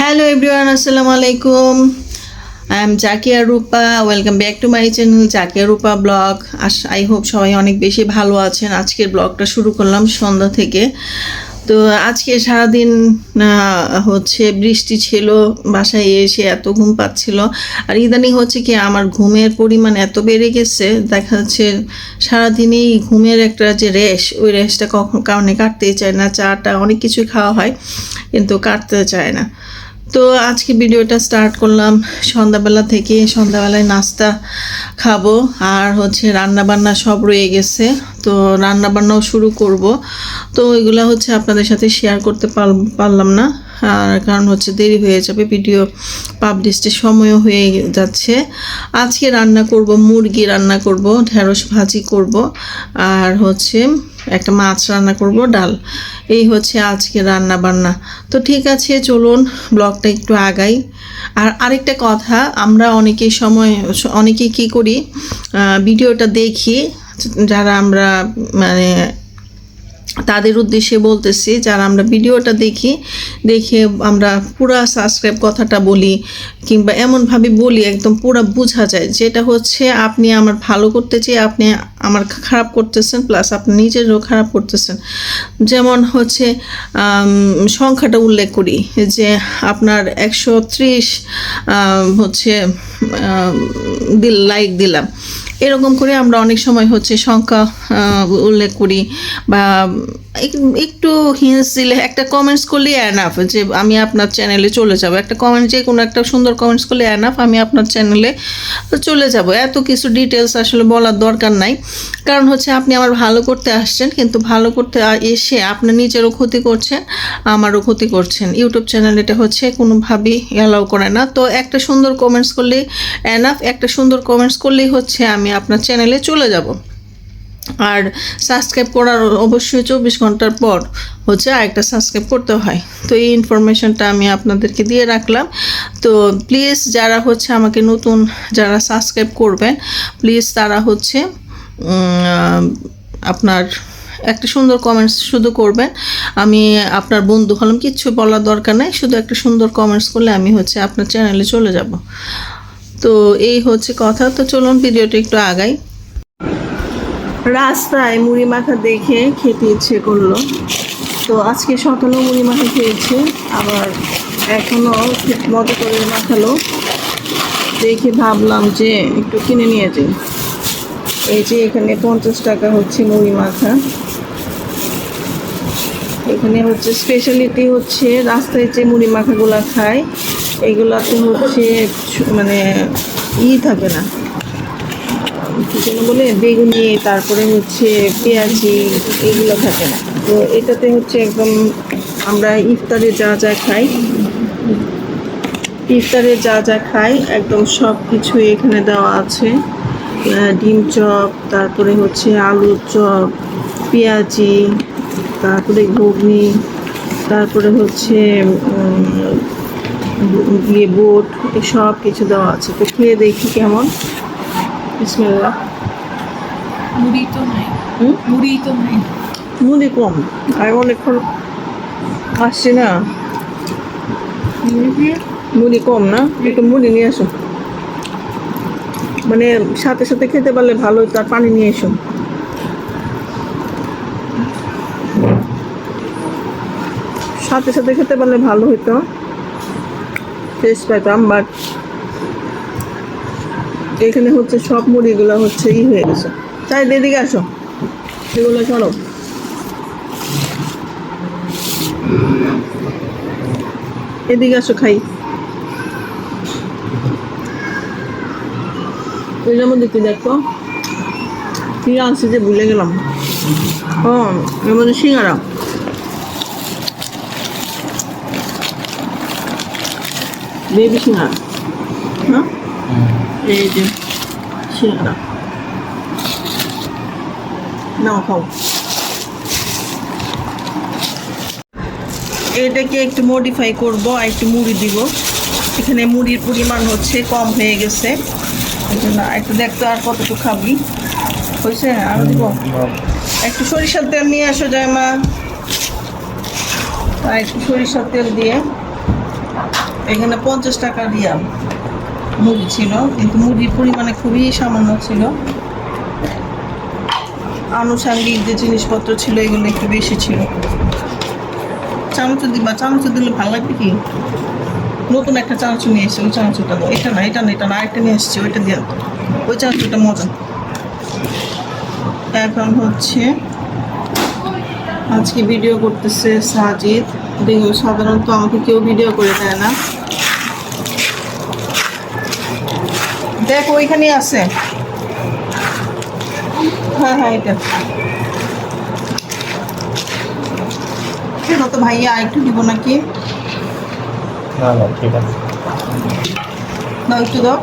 Hello everyone আসসালামু আলাইকুম I am Zakia Rupa welcome back to my channel Zakia Rupa blog I hope সবাই অনেক বেশি ভালো আছেন। আজকের ব্লগটা শুরু করলাম সন্ধ্যা থেকে। তো আজকে সারাদিন হচ্ছে বৃষ্টি ছিল, বাসায় এসে এত ঘুম পাচ্ছিল। আর ইদানিং হচ্ছে কি, আমার ঘুমের পরিমাণ এত বেড়ে গেছে, দেখা যাচ্ছে সারাদিনই ঘুমের একটা যে রেশ, ওই রেশটা কখন কারণে কাটতেই চায় না, চাটা অনেক কিছু খাওয়া হয়, কিন্তু কাটতে চায় না। তো আজকে ভিডিওটা স্টার্ট করলাম সন্ধ্যাবেলা থেকে সন্ধ্যাবেলায় নাস্তা খাব, আর হচ্ছে রান্না বান্না সব রয়ে গেছে। তো রান্না বান্নাও শুরু করব। তো এগুলো হচ্ছে আপনাদের সাথে শেয়ার করতে পার- পারলাম না। আর কারণ হচ্ছে দেরি হয়ে যাবে ভিডিও পাবলিশের সময়ও হয়ে যাচ্ছে। আজকে রান্না করব, মুরগি রান্না করব, ঢেঁড়স ভাজি করব, আর হচ্ছে একটা মাছ রান্না করব, ডাল। এই হচ্ছে আজকে রান্না বান্না তো ঠিক আছে, চলুন ব্লগটা একটু আগাই। আর আরেকটা কথা, আমরা অনেকেই সময়, অনেকেই কী করি ভিডিওটা দেখি যারা আমরা মানে তাদের উদ্দেশ্যে বলতেছি, যারা আমরা ভিডিওটা দেখি, দেখে আমরা পুরা সাবস্ক্রাইব কথাটা বলি, কিংবা এমনভাবে বলি, একদম পুরা বোঝা যায়, যেটা হচ্ছে আপনি আমার ভালো করতে চেয়ে আপনি আমার খারাপ করতেছেন প্লাস আপনি নিজেরও খারাপ করতেছেন। যেমন হচ্ছে সংখ্যাটা উল্লেখ করি, যে আপনার একশো ত্রিশ হচ্ছে লাইক দিলাম। এরকম করে আমরা অনেক সময় হচ্ছে সংখ্যা উল্লেখ করি বা এক- একটু হিন্স দিলে, একটা কমেন্টস করলে অ্যানাফ যে আমি আপনার চ্যানেলে চলে যাব। একটা কমেন্ট যে কোনো একটা সুন্দর কমেন্টস করলে অ্যানাফ আমি আপনার চ্যানেলে চলে যাব। এত কিছু ডিটেলস আসলে বলার দরকার নাই। কারণ হচ্ছে আপনি আমার ভালো করতে আসছেন, কিন্তু ভালো করতে এসে আপনার নিজেরও ক্ষতি করছেন, আমারও ক্ষতি করছেন। ইউটিউব চ্যানেল এটা হচ্ছে কোনোভাবেই অ্যালাউ করে না। তো একটা সুন্দর কমেন্টস করলেই অ্যানাফ একটা সুন্দর কমেন্টস করলেই হচ্ছে আমি আপনার চ্যানেলে চলে যাব। আর সাবস্ক্রাইব করার অবশ্যই চব্বিশ ঘণ্টার পর হচ্ছে আরেকটা সাবস্ক্রাইব করতে হয়। তো এই ইনফরমেশনটা আমি আপনাদেরকে দিয়ে রাখলাম। তো প্লিজ যারা হচ্ছে আমাকে নতুন যারা সাবস্ক্রাইব করবেন প্লিজ তারা হচ্ছে আপনার একটা সুন্দর কমেন্টস শুধু করবেন। আমি আপনার বন্ধু হলাম, কিচ্ছু বলার দরকার নাই। শুধু একটা সুন্দর কমেন্টস করলে আমি হচ্ছে আপনার চ্যানেলে চলে যাব। তো এই হচ্ছে কথা। তো চলুন ভিডিওটা একটু আগাই। রাস্তায় মুড়ি মাখা দেখে খেতে ইচ্ছে করল। তো আজকে সকালেও মুড়ি মাখা খেয়েছে, আবার এখনও খুব মজা করে মাখালো। দেখে ভাবলাম যে একটু কিনে নিয়ে যাই। এই যে এখানে পঞ্চাশ টাকা হচ্ছে মুড়ি মাখা। এখানে হচ্ছে স্পেশালিটি হচ্ছে রাস্তায় যে মুড়ি মাখাগুলো খায় এগুলাতে হচ্ছে মানে ই থাকে না। কি যেন বলে, বেগুনি, তারপরে হচ্ছে পেঁয়াজি, এগুলো থাকে না। তো এটাতে হচ্ছে একদম আমরা ইফতারে যা যা খাই, ইফতারে যা যা খাই, একদম সব কিছুই এখানে দেওয়া আছে। ডিম চপ, তারপরে হচ্ছে আলুর চপ, পেঁয়াজি, তারপরে ঘুগনি, তারপরে হচ্ছে ইয়ে বোট সব কিছু দেওয়া আছে। তো খেয়ে দেখি কেমন। বিসমিল্লাহ। মুড়ি তো নাই। মুড়ি তো নাই। মুড়ি কম। আর অনেকক্ষণ আসছি না। মুড়ি কম না? একটু মুড়ি নিয়ে আসো। মানে সাথে সাথে খেতে পারলে ভালো হতো আর পানি নিয়ে এসো। সাথে সাথে খেতে পারলে ভালো হতো টেস্ট পাইতাম বাট এখানে হচ্ছে সব মুড়িগুলো হচ্ছে ই হয়ে গেছে। তাই এদিকে আসো। এগুলো চলো। এদিকে আসো খাই। এটার মধ্যে কি দেখো? কি আনছি যে ভুলে গেলাম। ও, এর মধ্যে সিঙ্গারা। বেবি সিঙ্গারা হ্যাঁ এই যে সিঙ্গারা নাও খাও এটাকে একটু মডিফাই করব আর একটু মুড়ি দিব। এখানে মুড়ির পরিমাণ হচ্ছে কম হয়ে গেছে। একটু দেখতো আর কতটুকু খাবি। হয়েছে? আর দিব? একটু সরিষার তেল নিয়ে আসো যায় মা আর একটু সরিষার তেল দিয়ে। এখানে পঞ্চাশ টাকা দিয়া মুড়ি ছিল, কিন্তু মুড়ির পরিমাণে খুবই সামান্য ছিল। আনুষাঙ্গিক যে জিনিসপত্র ছিল, এগুলো একটু বেশি ছিল। চামচ দিবা চামচ দিলে ভালো লাগবে কি? নতুন একটা চামচ নিয়ে এসেছি, ওই চামচটা দাও এটা না এটা না এটা না, আরেকটা নিয়ে এসেছি, ওইটা দিয়ে। ওই চামচটা মজা। এখন হচ্ছে আজকে ভিডিও করতেছে সাজিদ। দেখো সাধারণত আমাকে কেউ ভিডিও করে দেয় না। দেখ ওইখানে আছে। হ্যাঁ হ্যাঁ এটা। তো ভাইয়া একটু দিব নাকি? না না ঠিক আছে। দাও একটু দাও।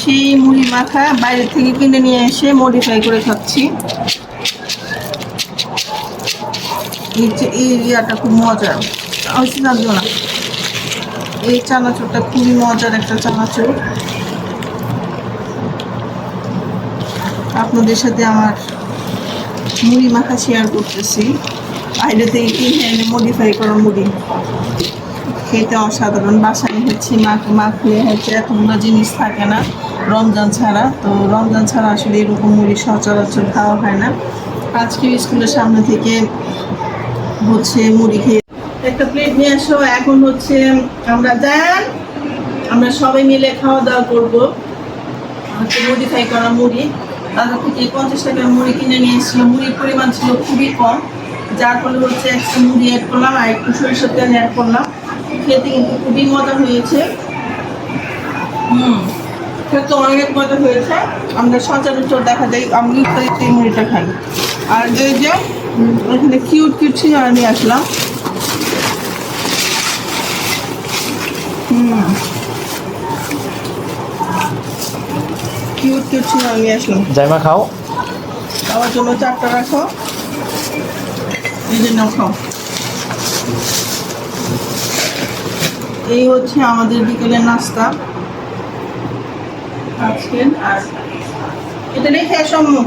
সেই মুড়ি মাখা বাইরে থেকে কিনে নিয়ে এসে মডিফাই করে খাচ্ছি। এই যে এই খুব মজার। হচ্ছে না না। এই চানাচুরটা খুবই মজার একটা চানাচুর। আপনাদের সাথে আমার মুড়ি মাখা শেয়ার করতেছি। বাইরে থেকে এনে মডিফাই করা মুড়ি। খেতে অসাধারণ। বাসায় হচ্ছে মাখ, মাখলে হচ্ছে এতগুলো জিনিস থাকে না, রমজান ছাড়া। তো রমজান ছাড়া আসলে এরকম মুড়ি সচরাচর খাওয়া হয় না। আজকে স্কুলের সামনে থেকে হচ্ছে মুড়ি খেয়ে। একটা প্লেট নিয়ে আসো এখন হচ্ছে আমরা যান আমরা সবাই মিলে খাওয়া দাওয়া করব। হচ্ছে মডিফাই করা মুড়ি। তাদের থেকে পঞ্চাশ টাকার মুড়ি কিনে নিয়ে এসেছিলাম। মুড়ির পরিমাণ ছিল খুবই কম যার ফলে হচ্ছে একটা মুড়ি অ্যাড করলাম আর একটু সরিষার তেল অ্যাড করলাম। খেতে কিন্তু খুবই মজা হয়েছে। হুম খেতে অনেক মজা হয়েছে। আমরা সচরাচর দেখা যায় আমি এই মুড়িটা খাই। আর যে উম, এখানে কিউট কিউট ছিল আমি আসলাম। কিউট কিউট ছিল আমি আসলাম। জাইমা খাও। আমার জন্য চারটা রাখো। এই জন্য খাও। এই হচ্ছে আমাদের বিকেলের নাস্তা। আজকে আর এটা রেখে সম্মুখ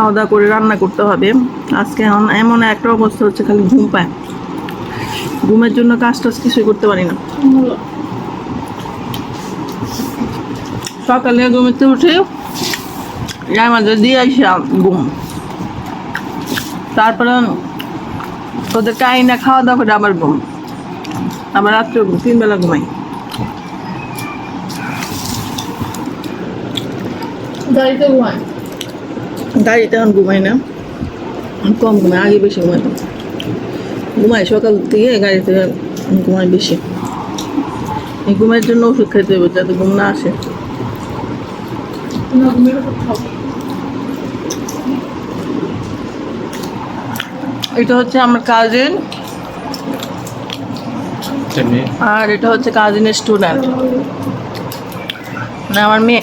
খাওয়া দাওয়া করে রান্না করতে হবে। আজকে এমন- এমন একটা অবস্থা হচ্ছে, খালি ঘুম পায়। ঘুমের জন্য কাজ টাজ কিছুই করতে পারি না। সকালে ঘুমিতে উঠে মাঝে দিয়ে আসি ঘুম। তারপরে ওদের কাই না খাওয়া দাওয়া করে আবার ঘুম। আবার রাত্রে ঘুম, তিন বেলা ঘুমাই। গাড়িতে ঘুমায় গাড়িতে এখন ঘুমাই না। কম ঘুমাই আগে বেশি ঘুমাইতাম। ঘুমাই সকাল থেকে গাড়িতে ঘুমাই বেশি। এই ঘুমের জন্য ওষুধ খেতে হবে যাতে ঘুম না আসে। এটা হচ্ছে আমার কাজিন আর এটা হচ্ছে কাজিনের স্টুডেন্ট মানে আমার মেয়ে।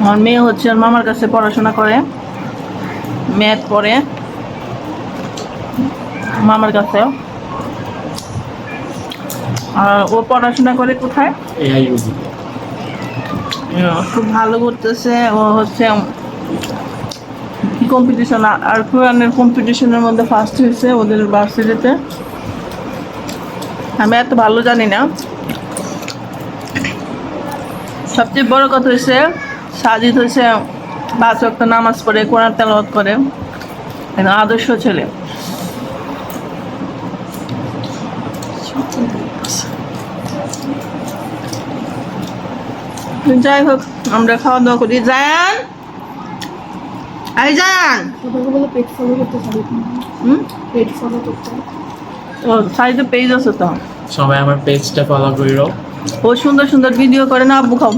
আমার মেয়ে হচ্ছে ওর মামার কাছে পড়াশোনা করে ম্যাথ পড়ে মামার কাছে আর ও পড়াশোনা করে কোথায়? খুব ভালো করতেছে। ও হচ্ছে কম্পিটিশন আর কোরআনের কম্পিটিশনের মধ্যে ফার্স্ট হয়েছে ওদের ভার্সিটিতে আমি এত ভালো জানি না। সবচেয়ে বড় কথা হয়েছে সাজিদ হয়েছে পাঁচ ওয়াক্ত নামাজ পড়ে কোরআন তেলাওয়াত করে। আদর্শ ছেলে। যাই হোক আমরা খাওয়া দাওয়া করি। যান এই যান সবাইকে বলে পেট ফলো করতে হবে। হুম পেট ফলো করতে ও সাইডে পেজ আছে তো। সবাই আমার পেজটা ফলো করিও ও সুন্দর সুন্দর ভিডিও করে না আব্বু খাও।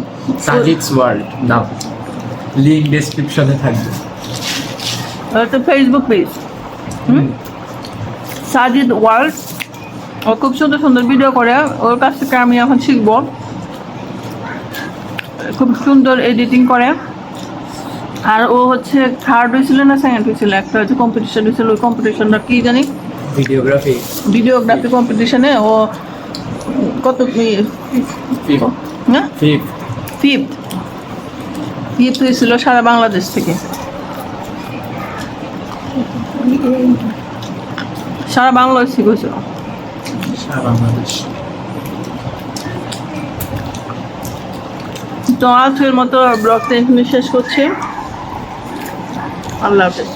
সাজিদস ওয়ার্ল্ড নাও। লিংক ডেসক্রিপশনে থাকবে। ওটা তো ফেসবুক পেজ হুম? সাজিদ ওয়ার্ল্ড ও খুব সুন্দর সুন্দর ভিডিও করে। ওর কাছ থেকে আমি এখন শিখব। খুব সুন্দর এডিটিং করে। আর ও হচ্ছে থার্ড হয়েছিল না সেকেন্ড হয়েছিল? একটা হচ্ছে কম্পিটিশন হয়েছিল। ওই কম্পিটিশনটা কি জানি? ভিডিওগ্রাফি ভিডিওগ্রাফি কম্পিটিশনে ও কত হ্যাঁ ফিফথ ফিফথ হয়েছিল সারা বাংলাদেশ থেকে। সারা বাংলাদেশ থেকে হয়েছিল। তো আজকের মতো ব্লগটা এখানে শেষ করছি। আল্লাহ হাফেজ।